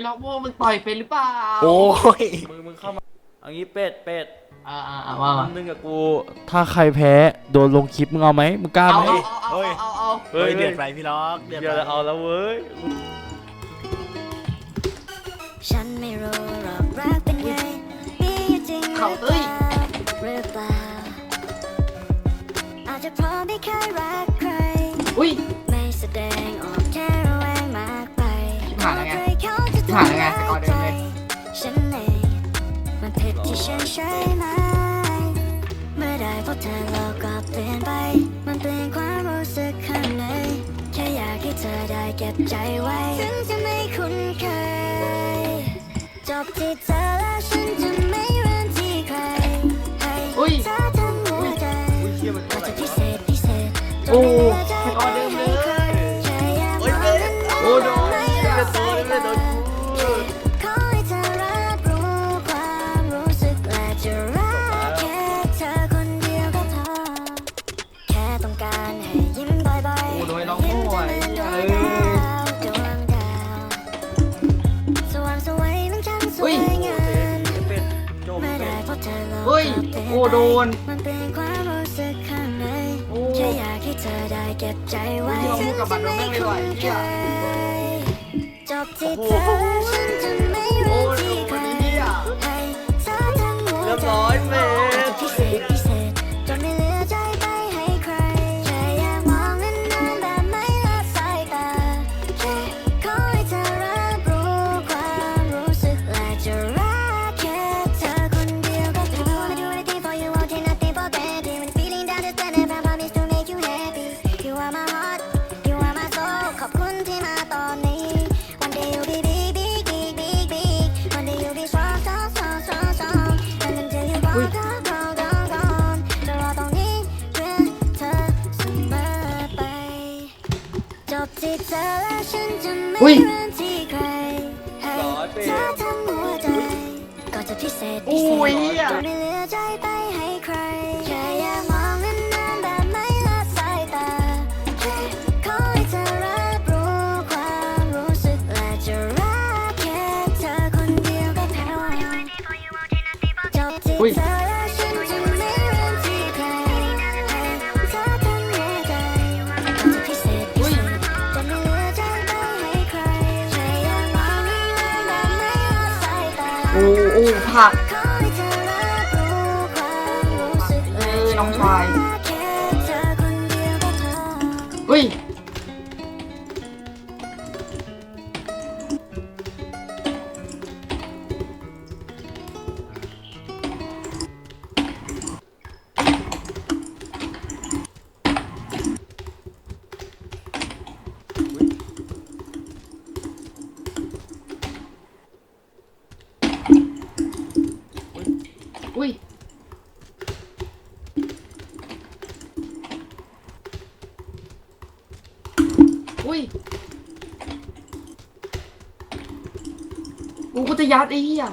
ยล็อกโม่มึงต่อยเป็นหรือเปล่าโอ้ยมึงมึงเข้ามาเอางี้เป็ดเป็ดอ่าอ่าอ่าว่ามามึงกับกู ถ้าใครแพ้โดนลงคลิปมึงเอาไหมมึงกล้าเอาไหมเอาเอาเอาเอาเอาเฮ้ยเดือดไปพี่ล็อกเดี๋เดืยอวดไปเอาแล้วเว้ยฉันไม่รู้หรอกรักเป็นไงมีอยู่จริงหรือเขาเปเอ้ยล่าหรือเปล่าอาจจะเพราะไม่เคยรักใคร อุ้ย ไม่แสดงออกแค่ระแวงมากไปชิบหายแล้วไง หายแล้วไงสกอร์เดิมเลยฉันเองมันผิดที่ฉันใช่ไหมเมื่อได้พบเธอโลกก็เปลี่ยนไป มันเปลี่ยนความรู้สึกข้างในแค่อยากให้เธอได้เก็บใจไว้ ถึงจะไม่คุ้นเคยจบที่เธอแล้วฉันจะไม่เริ่มที่ใครให้เธอทั้งหัวใจก็จะพิเศษพิเศษโอ้ไม่เหลือใจสกอร์เดิมเลย วยเป็ดจมเมื่อเป็ได้ดพบเธอโลกเฮ้ยโอ้โดนโอ้ยากให้เอามือกับบัตรเราไม่ไหวถึงจะเนี่ยโอ้โด อุ้ไม่ยเริ่มที่ใครให้เธอทั้งหัวใจก็จะพิเศษพิเศโอ้ยษเหี้ยจนไม่เหลือใจไปให้ใครแค่อย อูอูผักขอให้เธอรับรู้ความรู้สึกเออน้องชายอุ้ย อุ้ยกูก็จะยัดไอ้เหี้ย